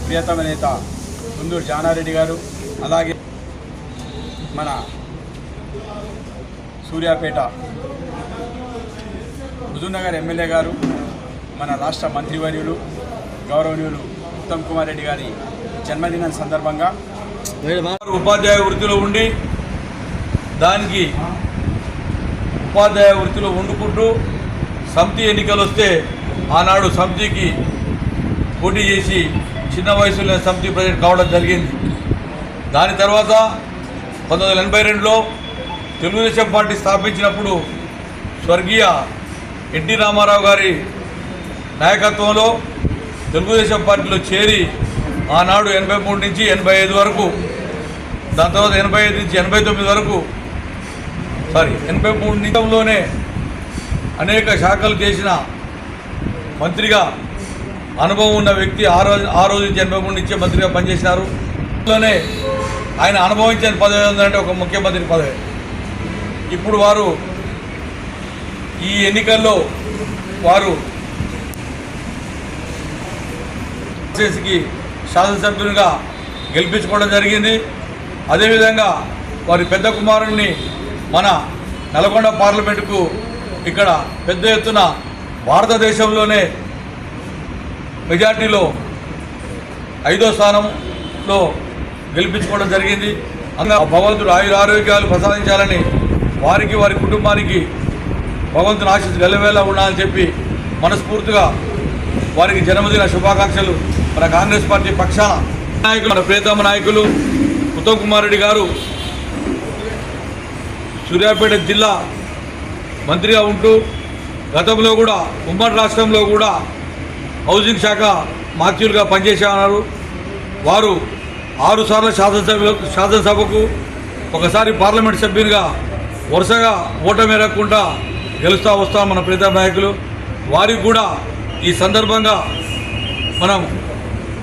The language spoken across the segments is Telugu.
ప్రియతమ నేత కుందూరు జానారెడ్డి గారు అలాగే మన సూర్యాపేట హుజూర్నగర్ ఎమ్మెల్యే గారు మన రాష్ట్ర మంత్రివర్యులు గౌరవనీయులు ఉత్తమ్ కుమార్ రెడ్డి గారి జన్మదినం సందర్భంగా ఉపాధ్యాయ వృత్తిలో ఉండి దానికి ఉపాధ్యాయ వృత్తిలో వండుకుంటూ సమితి ఎన్నికలు వస్తే ఆనాడు సమితికి పోటీ చేసి చిన్న వయసులో సమితి ప్రెసిడెంట్ కావడం జరిగింది. దాని తర్వాత పంతొమ్మిది వందల ఎనభై రెండులో తెలుగుదేశం పార్టీ స్థాపించినప్పుడు స్వర్గీయ ఎన్టీ రామారావు గారి నాయకత్వంలో తెలుగుదేశం పార్టీలో చేరి ఆనాడు ఎనభై మూడు నుంచి ఎనభై ఐదు వరకు దాని తర్వాత ఎనభై ఐదు నుంచి ఎనభై తొమ్మిది వరకు సారీ ఎనభై మూడు నిమిషంలోనే అనేక శాఖలు చేసిన మంత్రిగా అనుభవం ఉన్న వ్యక్తి ఆ రోజు ఆ రోజు నుంచి ఎనభై మూడు మంత్రిగా పనిచేసినారు. అందులోనే ఆయన అనుభవించిన పదవి ఏంటంటే ఒక ముఖ్యమంత్రి పదవి. ఇప్పుడు వారు ఈ ఎన్నికల్లో వారు చేసికి శాసనసభ్యునిగా గెలిపించుకోవడం జరిగింది. అదేవిధంగా వారి పెద్ద కుమారుణ్ణి మన నల్గొండ పార్లమెంటుకు ఇక్కడ పెద్ద ఎత్తున భారతదేశంలోనే మెజార్టీలో ఐదో స్థానంలో గెలిపించుకోవడం జరిగింది. అందులో భగవంతుడు ఆయుర ఆరోగ్యాలు ప్రసాదించాలని వారికి వారి కుటుంబానికి భగవంతుని ఆశీస్ గెలవేలా ఉండాలని చెప్పి మనస్ఫూర్తిగా వారికి జన్మదిన శుభాకాంక్షలు. మన కాంగ్రెస్ పార్టీ పక్షాన నాయకులు మన ప్రియతమ నాయకులు ఉత్తమ్ కుమార్ రెడ్డి గారు సూర్యాపేట జిల్లా మంత్రిగా ఉంటూ గతంలో కూడా ఉమ్మడి రాష్ట్రంలో కూడా హౌసింగ్ శాఖ మాత్యులుగా పనిచేసేవారు వారు ఆరు సార్లు శాసనసభ శాసనసభకు ఒకసారి పార్లమెంట్ సభ్యునిగా వరుసగా ఓటమి గెలుస్తూ వస్తాం మన ప్రీతం నాయకులు. వారికి కూడా ఈ సందర్భంగా మనం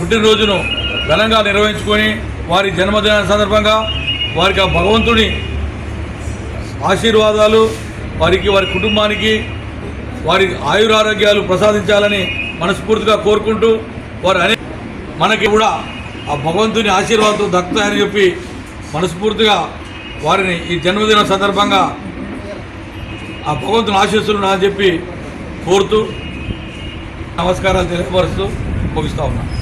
పుట్టినరోజును ఘనంగా నిర్వహించుకొని వారి జన్మదిన సందర్భంగా వారికి ఆ భగవంతుని ఆశీర్వాదాలు వారికి వారి కుటుంబానికి వారి ఆయురారోగ్యాలు ప్రసాదించాలని మనస్ఫూర్తిగా కోరుకుంటూ వారు అనే మనకి కూడా ఆ భగవంతుని ఆశీర్వాదంతో దక్కుతాయని చెప్పి మనస్ఫూర్తిగా వారిని ఈ జన్మదిన సందర్భంగా ఆ భగవంతుని ఆశీస్సులు నా చెప్పి కోరుతూ నమస్కారాలు తెలియపరుస్తూ ముగిస్తూ ఉన్నాను.